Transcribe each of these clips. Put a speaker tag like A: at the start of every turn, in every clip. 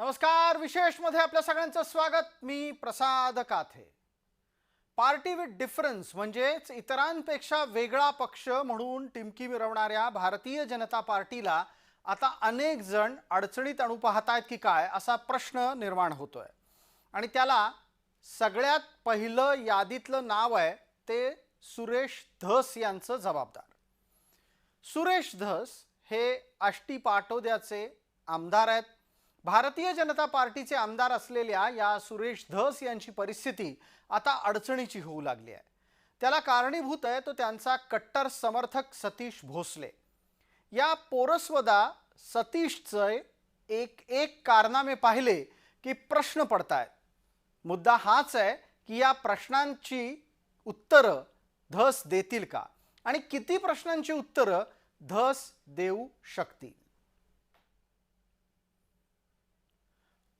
A: नमस्कार विशेषमध्ये आपल्या सगळ्यांचं स्वागत. मी प्रसाद काथे. पार्टी विथ डिफरन्स म्हणजेच इतरांपेक्षा वेगळा पक्ष म्हणून टिमकी मिरवणाऱ्या भारतीय जनता पार्टीला आता अनेक जण अडचणीत आणू पाहतायत की काय असा प्रश्न निर्माण होतोय. आणि त्याला सगळ्यात पहिलं यादीतलं नाव आहे ते सुरेश धस यांचं जबाबदार. सुरेश धस हे आष्टी पाटोद्याचे आमदार आहेत. भारतीय जनता पार्टीचे आमदार असलेल्या या सुरेश धस यांची परिस्थिती आता अडचणीची होऊ लागली आहे. त्याला कारणीभूत आहे तो त्यांचा कट्टर समर्थक सतीश भोसले. या पोरस्वदा सतीशचे एक एक कारनामे पाहिले की प्रश्न पडतायत. मुद्दा हाच आहे की या प्रश्नांची उत्तरं धस देतील का? आणि किती प्रश्नांची उत्तरं धस देऊ शकतील?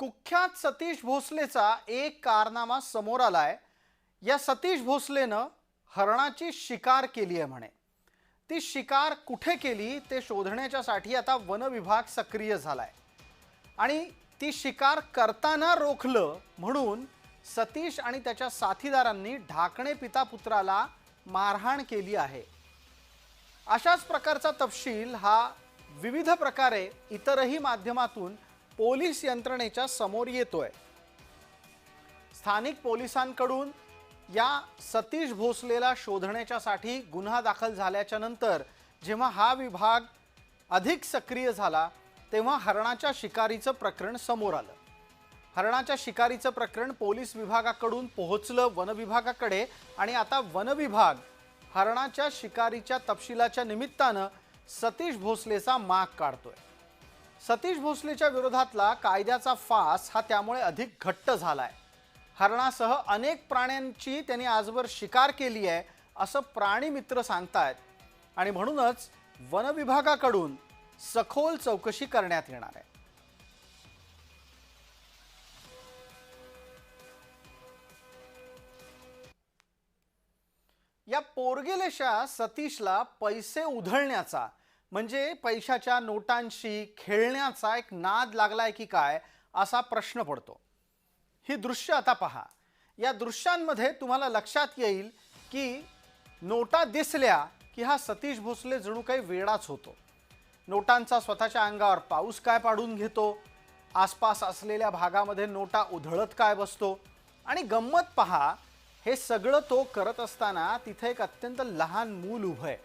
A: कुख्यात सतीश भोसलेचा एक कारनामा समोर आलाय. या सतीश भोसलेनं हरणाची शिकार केली आहे म्हणे. ती शिकार कुठे केली ते शोधण्याच्यासाठी आता वन विभाग सक्रिय झालाय. आणि ती शिकार करताना रोखलं म्हणून सतीश आणि त्याच्या साथीदारांनी ढाकणे पिता पुत्राला मारहाण केली आहे. अशाच प्रकारचा तपशील हा विविध प्रकारे इतरही माध्यमातून पोलीस यंत्रणेच्या समोर येतोय. स्थानिक पोलिसांकडून या सतीश भोसलेला शोधण्याच्यासाठी गुन्हा दाखल झाल्याच्यानंतर जेव्हा हा विभाग अधिक सक्रिय झाला तेव्हा हरणाच्या शिकारीचं प्रकरण समोर आलं. हरणाच्या शिकारीचं प्रकरण पोलीस विभागाकडून पोहोचलं वनविभागाकडे आणि आता वनविभाग हरणाच्या शिकारीच्या तपशिलाच्या निमित्तानं सतीश भोसलेचा माग काढतोय. सतीश भोसलेच्या विरोधातला कायद्याचा फास हा त्यामुळे अधिक घट्ट झालाय. हरणासह अनेक प्राण्यांची त्यांनी आजवर शिकार केली आहे असं प्राणी मित्र सांगतायत. आणि म्हणूनच वनविभागाकडून सखोल चौकशी करण्यात येणार आहे. या पोरगेलेशा सतीशला पैसे उधळण्याचा म्हणजे पैशाच्या नोटांशी खेळण्याचा एक नाद लागलाय की काय असा प्रश्न पडतो. ही दृश्य आता पहा. या दृश्यांमध्ये तुम्हाला लक्षात येईल की नोटा दिसल्या की हा सतीश भोसले जणू काही वेडाच होतो. नोटांचा स्वतःच्या अंगावर पाऊस काय पाडून घेतो? आसपास असलेल्या भागामध्ये नोटा उधळत काय बसतो? आणि गंमत पहा हे सगळं तो करत असताना तिथे एक अत्यंत लहान मूल उभं आहे.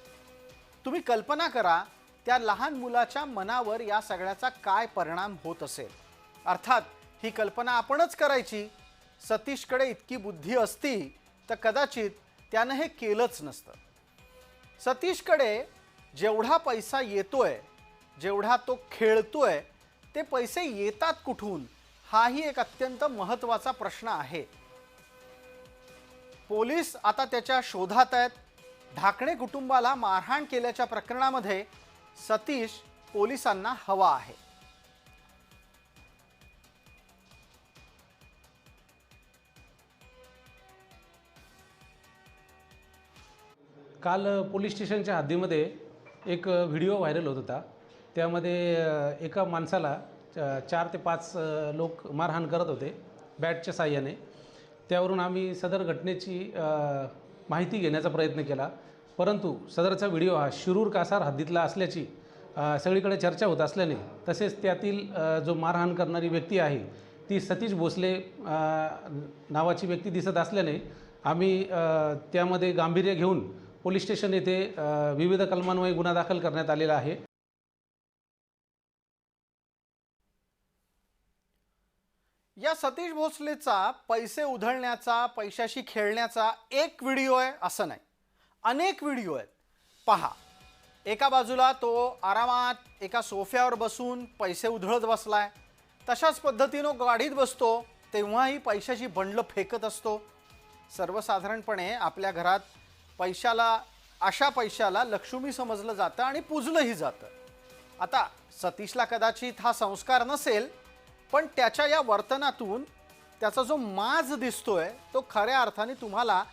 A: तुम्ही कल्पना करा त्या लहान मुलाच्या मनावर या सगळ्याचा काय परिणाम होत असेल? अर्थात ही कल्पना आपणच करायची. सतीशकडे इतकी बुद्धी असती तर कदाचित त्यानं हे केलंच नसतं. सतीशकडे जेवढा पैसा येतोय जेवढा तो खेळतोय ते पैसे येतात कुठून? हाही एक अत्यंत महत्त्वाचा प्रश्न आहे. पोलीस आता त्याच्या शोधात आहेत. ढाकणे कुटुंबाला मारहाण केल्याच्या प्रकरणामध्ये सतीश पोलिसांना हवा आहे.
B: काल पोलीस स्टेशनच्या हद्दीमध्ये एक व्हिडिओ व्हायरल होत होता. त्यामध्ये एका माणसाला चार ते पाच लोक मारहाण करत होते बॅटच्या साह्याने. त्यावरून आम्ही सदर घटनेची माहिती घेण्याचा प्रयत्न केला. परंतु सदरचा व्हिडिओ हा शिरूर कासार हद्दीतला असल्याची सगळीकडे चर्चा होत असल्याने तसेच त्यातील जो मारहाण करणारी व्यक्ती आहे ती सतीश भोसले नावाची व्यक्ती दिसत असल्याने आम्ही त्यामध्ये गांभीर्य घेऊन पोलीस स्टेशन येथे विविध कलमांमुळे गुन्हा दाखल करण्यात आलेला आहे.
A: या सतीश भोसलेचा पैसे उधळण्याचा पैशाशी खेळण्याचा एक व्हिडिओ आहे असं नाही. अनेक व्हिडिओ आहेत. पहा एका बाजूला तो आरामात एका सोफ्यावर बसून पैसे उधळत बसलाय. तशाच पद्धतीनं गाडीत बसतो तेव्हाही पैशाची बंडलं फेकत असतो. सर्वसाधारणपणे आपल्या घरात पैशाला अशा पैशाला लक्ष्मी समजलं जातं आणि पूजलंही जातं. आता सतीशला कदाचित हा संस्कार नसेल पण त्याच्या या वर्तनातून त्याचा जो माज दिसतोय तो खऱ्या अर्थाने तुम्हाला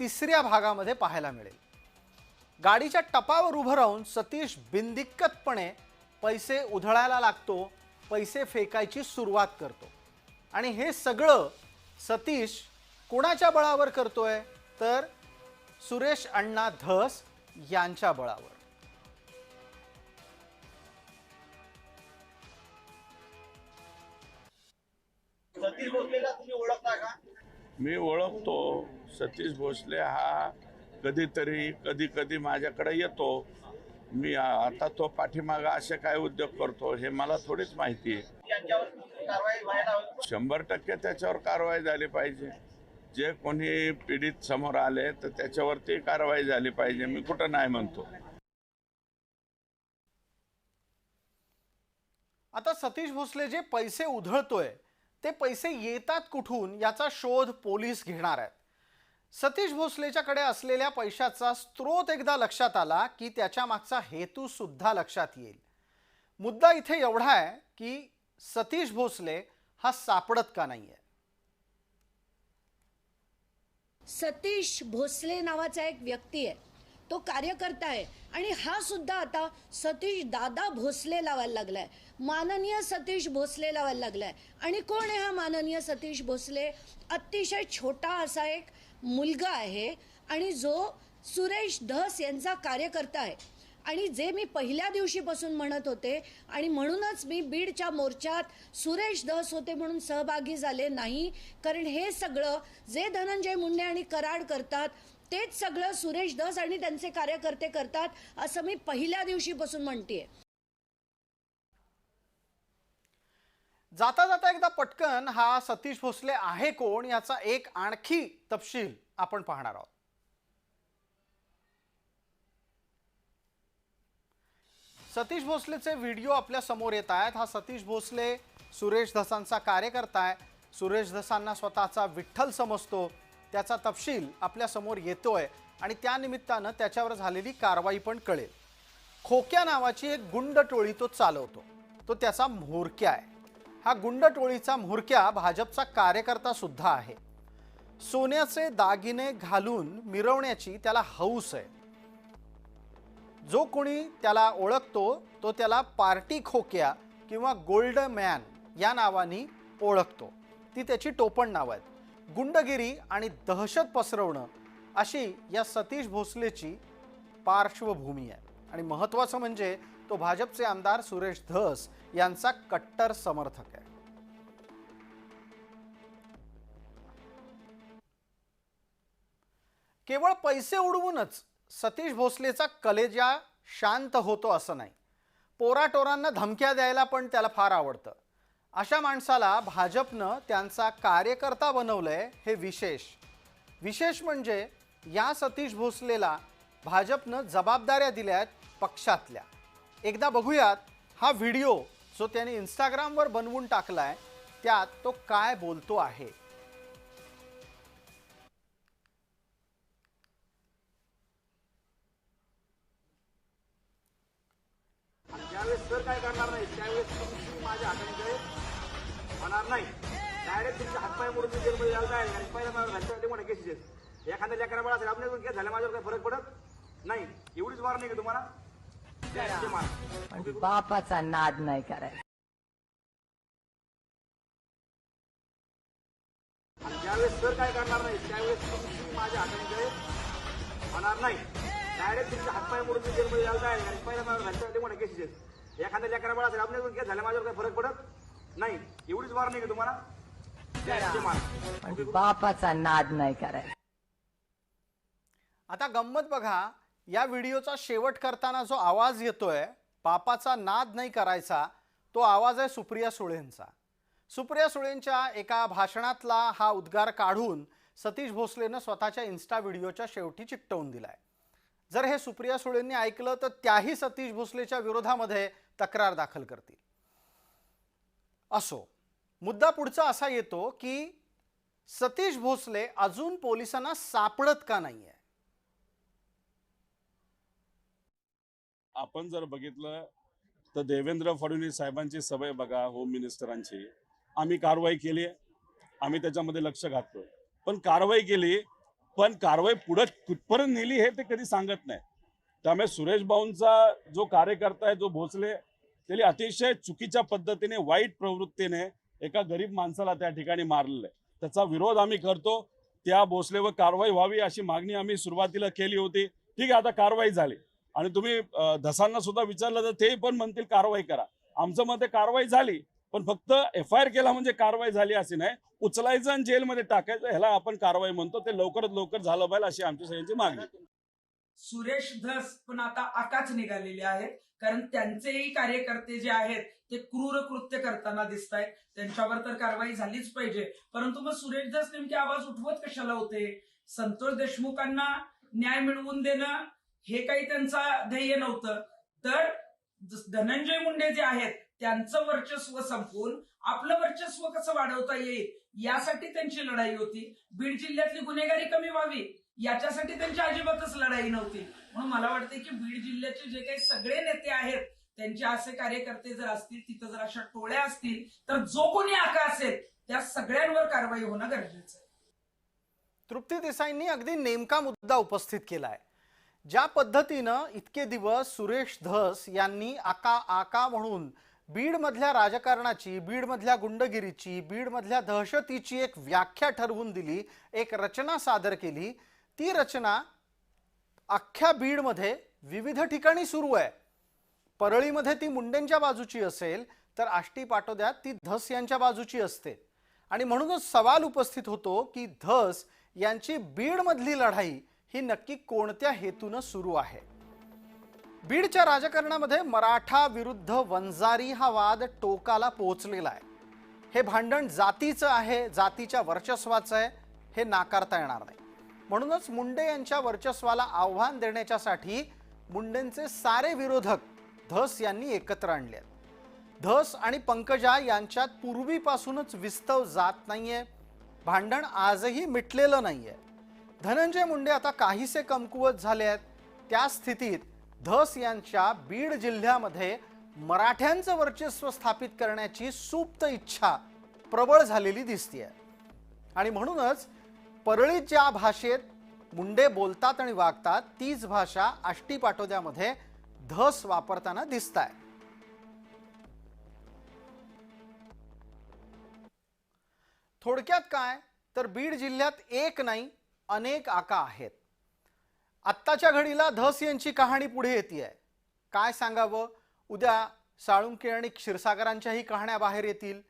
A: तिसऱ्या भागामध्ये पाहायला मिळेल. गाडीच्या टपावर उभं राहून सतीश बिनदिक्कतपणे पैसे उधळायला लागतो पैसे फेकायची सुरुवात करतो. आणि हे सगळं सतीश कोणाच्या बळावर करतोय? तर सुरेश अण्णा धस यांच्या बळावर.
C: सतीश भोसलेला तुम्ही ओळखता का?
D: मी ओळखतो. सतीश भोसले हा कधीतरी कधी कधी माझ्याकडे येतो. मी आता तो पाठीमागा असे काय उद्योग करतो हे मला थोडीच माहिती आहे. शंभर टक्के त्याच्यावर कारवाई झाली पाहिजे. जे कोणी पीडित समोर आले तर त्याच्यावरती कारवाई झाली पाहिजे मी कुठं नाही म्हणतो.
A: आता सतीश भोसले जे पैसे उधळतोय ते पैसे येतात कुठून याचा शोध पोलीस घेणार आहेत. सतीश भोसलेच्याकडे असलेल्या पैशाचा स्रोत एकदा लक्षात आला की त्याच्या मागचा हेतू सुद्धा लक्षात येईल. मुद्दा इथे एवढा आहे की सतीश भोसले हा सापडत का नाहीये?
E: सतीश भोसले नावाचा एक व्यक्ती आहे. तो कार्यकर्ता आहे आणि हा सुद्धा आता सतीश दादा भोसले लावायला लागलाय. माननीय सतीश भोसले लावायला लागलाय. आणि कोण आहे हा माननीय सतीश भोसले? अतिशय छोटा असा एक मुलगा आहे आणि जो सुरेश धस यांचा कार्यकर्ता आहे आणि जे मी पहिल्या दिवशीपासून म्हणत होते आणि म्हणूनच मी बीडच्या मोर्चात सुरेश धस होते म्हणून सहभागी झाले नाही. कारण हे सगळं जे धनंजय मुंडे आणि कराड करतात तेच सगळं सुरेश दस आणि त्यांचे कार्यकर्ते करतात असं मी पहिल्या दिवशीपासून म्हणतेय.
A: जाता जाता एकदा पटकन हा सतीश भोसले आहे कोण याचा एक आणखी तपशील आपण पाहणार आहोत. सतीश भोसलेचे व्हिडिओ आपल्यासमोर येत आहेत. हा सतीश भोसले सुरेश धसांचा कार्यकर्ता आहे. सुरेश धसांना स्वतःचा विठ्ठल समजतो. त्याचा तपशील आपल्यासमोर येतोय आणि त्यानिमित्तानं त्याच्यावर झालेली कारवाई पण कळेल. खोक्या नावाची एक गुंड टोळी तो चालवतो. तो त्याचा म्होरक्या आहे. हा गुंड टोळीचा म्होरक्या भाजपचा कार्यकर्ता सुद्धा आहे. सोन्याचे दागिने घालून मिरवण्याची त्याला हौस आहे. जो कोणी त्याला ओळखतो तो त्याला पार्टी खोक्या किंवा गोल्ड मॅन या नावाने ओळखतो. ती त्याची टोपण नावं आहेत. गुंडगिरी आणि दहशत पसरवणं अशी या सतीश भोसलेची पार्श्वभूमी आहे. आणि महत्त्वाचं म्हणजे तो भाजपचे आमदार सुरेश धस यांचा कट्टर समर्थक आहे. केवळ पैसे उडवूनच सतीश भोसलेचा कलेजा शांत होतो असं नाही. पोराटोरांना धमक्या द्यायला पण त्याला फार आवडतं. अशा माणसाला भाजपनं त्यांचा कार्यकर्ता बनवलंय हे विशेष. विशेष म्हणजे या सतीश भोसलेला भाजपनं जबाबदाऱ्या दिल्या आहेत पक्षातल्या. एकदा बघूयात हा व्हिडिओ जो त्याने इंस्टाग्रामवर बनवून टाकलाय त्यात तो काय बोलतो आहे.
C: ज्यावेळेस सर काय नाही. डायरेक्ट तुमचे हातपाय मोडून मी जेलमध्ये यायला तयार आहे. मोठ्या केसेस. आहेत एखाद्या लेकरा बाळा असेल आपण केस झाल्या माझ्यावर काही फरक पडत नाही. एवढीच वार नाही का तुम्हाला?
F: बापाचा नाद नाही करायचा.
C: ज्यावेळेस सर काय करणार नाही त्यावेळेस तुम्ही माझ्या हाताने होणार नाही. डायरेक्ट तुमचे हातपाय मोडून मी जेलमध्ये यायला तयार आहे. आणि पहिल्या माझ्या घरच्या मोठ्या केसेस. आहेत एखाद्या लेकरा बाळा असेल आपण केस झाल्या माझ्यावर काही फरक पडत नाही एवढीच वार नाही का तुम्हाला? मारा.
F: पण बापाचा नाद नाही करायचा.
A: आता गंमत बघा या व्हिडिओचा शेवट करताना जो आवाज येतोय पापाचा नाद नाही करायचा तो आवाज आहे सुप्रिया सुळेंचा. सुप्रिया सुळेंच्या एका भाषणातला हा उद्गार काढून सतीश भोसलेनं स्वतःच्या इन्स्टा व्हिडिओच्या शेवटी चिकटवून दिलाय. जर हे सुप्रिया सुळेंनी ऐकलं तर त्याही सतीश भोसलेच्या विरोधामध्ये तक्रार दाखल करतील. असो. मुद्दा पुढचा असा येतो की सतीश भोसले अजून पोलिसांना सापडत का नाहीये?
G: आपण जर बघितलं तर देवेंद्र फडणवीस साहेबांची सवय बघा होम मिनिस्टरांची. आम्ही कारवाई केली आम्ही त्याच्यामध्ये लक्ष घातलो. पण कारवाई केली पण कारवाई पुढे कुठपर्यंत नेली हे ते कधी सांगत नाही त्यामुळे सुरेश भाऊंचा जो कार्यकर्ता आहे जो भोसले त्यांनी अतिशय चुकीच्या पद्धतीने वाईट प्रवृत्तीने एका गरीब माणसाला त्या ठिकाणी मारलेलं आहे. त्याचा विरोध आम्ही करतो. त्या भोसलेवर कारवाई व्हावी अशी मागणी आम्ही सुरुवातीला केली होती. ठीक आहे आता कारवाई झाली. आणि तुम्ही धसांना सुद्धा विचारलं तर ते पण म्हणतील कारवाई करा. आमचं मते कारवाई झाली पण फक्त एफ आय आर केला म्हणजे कारवाई झाली अशी नाही. उचलायचं आणि जेलमध्ये टाकायचं ह्याला आपण कारवाई म्हणतो. ते लवकरात लवकर झालं पाहिजे अशी आमची सगळ्यांची मागणी
H: सुरेश धस पण आता आकाच निघालेले आहेत. कारण त्यांचेही कार्यकर्ते जे आहेत ते क्रूर कृत्य करताना दिसत आहेत त्यांच्यावर तर कारवाई झालीच पाहिजे. परंतु मग सुरेश धस नेमके आवाज उठवत कशाला होते? संतोष देशमुखांना न्याय मिळवून देणं हे काही त्यांचा ध्येय नव्हतं. तर धनंजय मुंडे जे आहेत त्यांचं वर्चस्व संपवून आपलं वर्चस्व कसं वाढवता येईल? यासाठी त्यांची लढाई होती. बीड जिल्ह्यातली गुन्हेगारी कमी व्हावी याच्यासाठी त्यांची अजिबातच लढाई नव्हती. म्हणून मला वाटते की बीड जिल्ह्याचे जे काही सगळे नेते आहेत त्यांचे असे कार्यकर्ते जर असतील तिथं जर अशा टोळ्या असतील तर जो कोणी आका असेल त्या सगळ्यांवर कारवाई होणं गरजेचं आहे.
A: तृप्ती देसाईंनी अगदी नेमका मुद्दा उपस्थित केलाय. ज्या पद्धतीनं इतके दिवस सुरेश धस यांनी आका आका म्हणून बीडमधल्या राजकारणाची बीडमधल्या गुंडगिरीची बीडमधल्या दहशतीची एक व्याख्या ठरवून दिली एक रचना सादर केली ती रचना अख्ख्या बीडमध्ये विविध ठिकाणी सुरू आहे. परळीमध्ये ती मुंडेंच्या बाजूची असेल तर आष्टी पाटोद्यात ती धस यांच्या बाजूची असते. आणि म्हणूनच सवाल उपस्थित होतो की धस यांची बीडमधली लढाई ही नक्की कोणत्या हेतूनं सुरू आहे? बीडच्या राजकारणामध्ये मराठा विरुद्ध वंजारी हा वाद टोकाला पोहोचलेला आहे. हे भांडण जातीचं आहे जातीच्या वर्चस्वाचं आहे हे नाकारता येणार नाही. म्हणूनच मुंडे यांच्या वर्चस्वाला आव्हान देण्याच्यासाठी मुंडेंचे सारे विरोधक धस यांनी एकत्र आणले आहेत. धस आणि पंकजा यांच्यात पूर्वीपासूनच विस्तव जात नाहीये. भांडण आजही मिटलेलं नाहीये. धनंजय मुंडे आता काहीसे कमकुवत झाले आहेत. त्या स्थितीत धस यांच्या बीड जिल्ह्यामध्ये मराठ्यांचं वर्चस्व स्थापित करण्याची सुप्त इच्छा प्रबळ झालेली दिसतीये. आणि म्हणूनच परळीत ज्या भाषेत मुंडे बोलतात आणि वागतात तीच भाषा आष्टी पाटोद्यामध्ये धस वापरताना दिसत आहे थोडक्यात काय? तर बीड जिल्ह्यात एक नाही अनेक आका आहेत. आत्ताच्या घडीला धस यांची कहाणी पुढे येते काय सांगावं? उद्या साळुंके आणि क्षीरसागरांच्याही कहाण्या बाहेर येतील.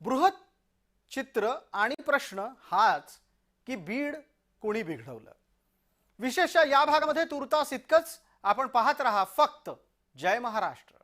A: बृहत चित्र आणि प्रश्न हाच. की बीड कोणी बिघडवलं? विशेष या भागामध्ये तुर्तास इतकंच आपण पाहत रहा फक्त जय महाराष्ट्र.